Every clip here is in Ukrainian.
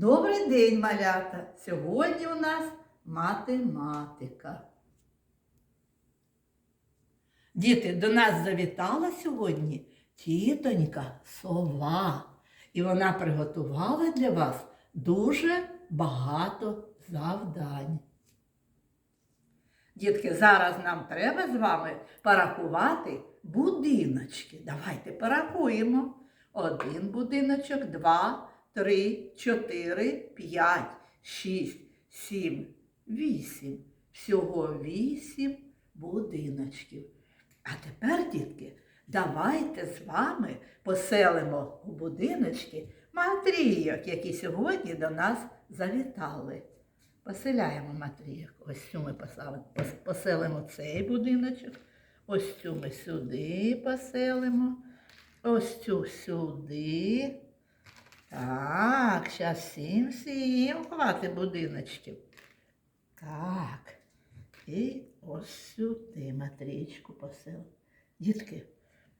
Добрий день, малята! Сьогодні у нас математика. Діти, до нас завітала сьогодні тітонька сова. І вона приготувала для вас дуже багато завдань. Дітки, зараз нам треба з вами порахувати будиночки. Давайте порахуємо. Один будиночок, два, три, чотири, п'ять, шість, сім, вісім. Всього вісім будиночків. А тепер, дітки, давайте з вами поселимо у будиночки матрійок, які сьогодні до нас завітали. Поселяємо матрійок. Ось цю ми поселимо цей будиночок. Ось цю ми сюди поселимо. Ось цю сюди. Так, зараз всім всім хватить будиночків. Так. І ось сюди матрічку поселимо. Дітки,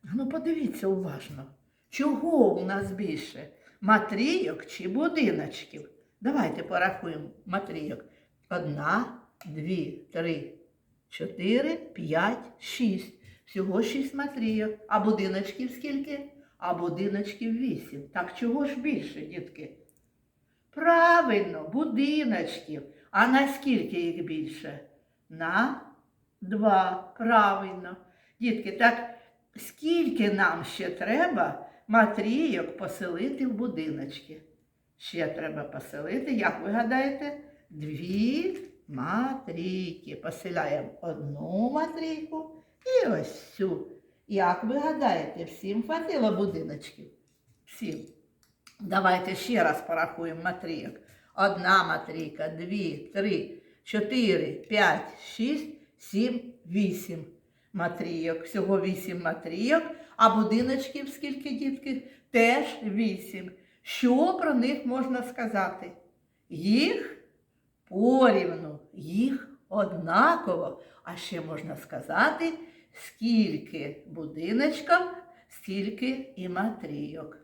ну подивіться уважно, чого у нас більше? Матрійок чи будиночків? Давайте порахуємо матрійок. Одна, дві, три, чотири, п'ять, шість. Всього шість матрійок. А будиночків скільки? А будиночків вісім. Так чого ж більше, дітки? Правильно, будиночків. А на скільки їх більше? На два. Правильно. Дітки, так скільки нам ще треба матрійок поселити в будиночки? Ще треба поселити, як ви гадаєте, дві матрійки. Поселяємо одну матрійку і ось цю. Як ви гадаєте, всім хватило будиночків? Всім. Давайте ще раз порахуємо матрійок. Одна матрійка, дві, три, чотири, п'ять, шість, сім, вісім матрійок. Всього вісім матрійок, а будиночків скільки дітки? Теж вісім. Що про них можна сказати? Їх порівну, їх однаково. А ще можна сказати, скільки будиночків, стільки і матрійок.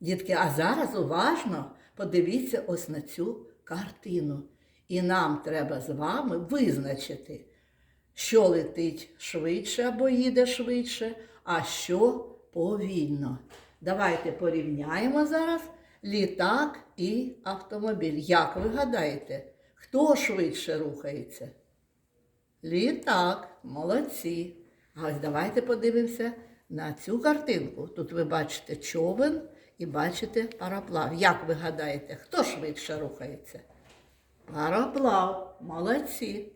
Дітки, а зараз уважно подивіться ось на цю картину. І нам треба з вами визначити, що летить швидше або їде швидше, а що повільно. Давайте порівняємо зараз літак і автомобіль. Як ви гадаєте, хто швидше рухається? Літак, молодці. А ось давайте подивимося на цю картинку. Тут ви бачите човен і бачите пароплав. Як ви гадаєте, хто швидше рухається? Пароплав, молодці.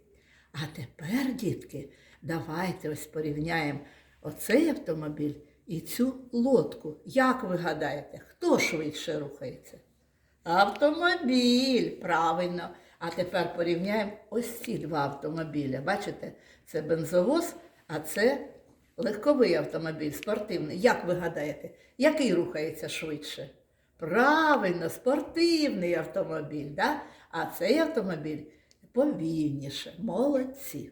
А тепер, дітки, давайте ось порівняємо оцей автомобіль і цю лодку. Як ви гадаєте, хто швидше рухається? Автомобіль, правильно. А тепер порівняємо ось ці два автомобіля. Бачите, це бензовоз, а це легковий автомобіль, спортивний. Як ви гадаєте, який рухається швидше? Правильно, спортивний автомобіль, да? а цей автомобіль повільніше. Молодці.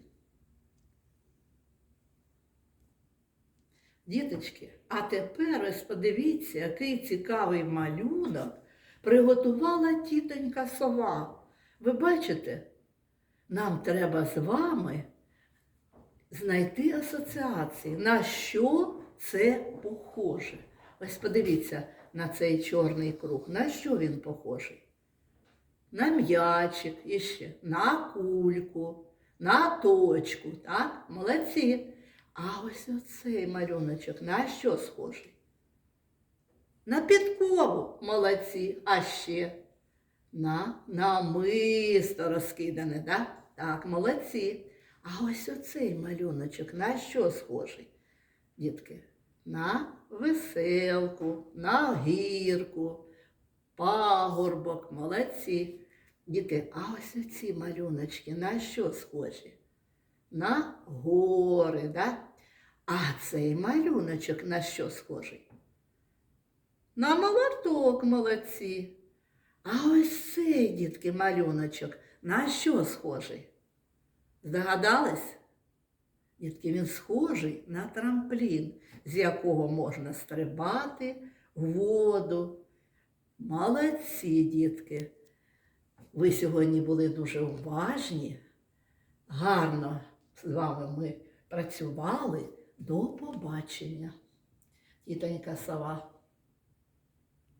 Діточки, а тепер ось подивіться, який цікавий малюнок приготувала тітонька сова. Ви бачите, нам треба з вами знайти асоціації, на що це похоже. Ось подивіться на цей чорний круг. На що він похожий? На м'ячик іще, на кульку, на точку. Так? Молодці. А ось оцей малюночок на що схожий? На підкову молодці, а ще на намисто розкидане, да? так, молодці. А ось оцей малюночок на що схожий, дітки? На веселку, на гірку, пагорбок, молодці. Діти, а ось оці малюночки на що схожі? На гори, да? А цей малюночок на що схожий? На молоток молодці. А ось цей, дітки, малюночок, на що схожий? Здогадались? Дітки, він схожий на трамплін, з якого можна стрибати воду. Молодці, дітки. Ви сьогодні були дуже уважні. Гарно з вами ми працювали. До побачення. Тітонька сова.